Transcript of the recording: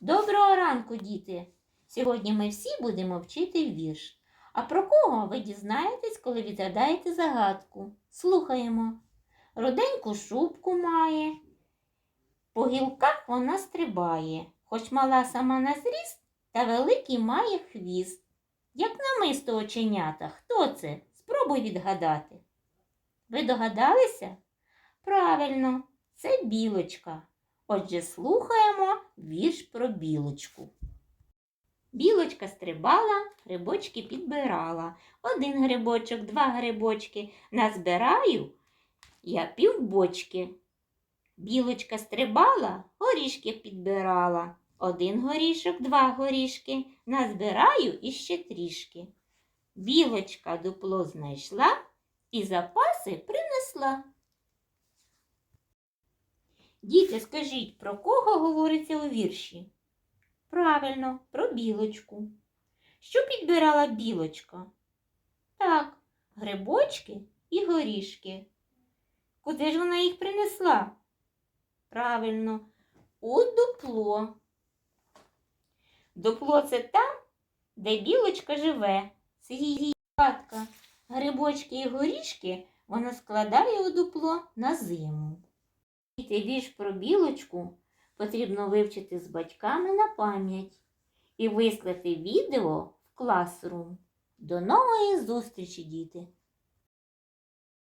Доброго ранку, діти! Сьогодні ми всі будемо вчити вірш. А про кого ви дізнаєтесь, коли відгадаєте загадку? Слухаємо. Руденьку шубку має, по гілках вона стрибає, хоч мала сама на зріст, та великий має хвіст. Як намисто оченята, хто це? Спробуй відгадати. Ви догадалися? Правильно, це білочка. Отже, слухаємо вірш про білочку. Білочка стрибала, грибочки підбирала. Один грибочок, два грибочки. Назбираю я півбочки. Білочка стрибала, горішки підбирала. Один горішок, два горішки. Назбираю іще трішки. Білочка дупло знайшла і запаси принесла. Діти, скажіть, про кого говориться у вірші? Правильно, про білочку. Що підбирала білочка? Так, грибочки і горішки. Куди ж вона їх принесла? Правильно, у дупло. Дупло це там, де білочка живе. Це її хатка. Грибочки і горішки вона складає у дупло на зиму. Вірш про білочку потрібно вивчити з батьками на пам'ять і вислати відео в класрум. До нової зустрічі, діти!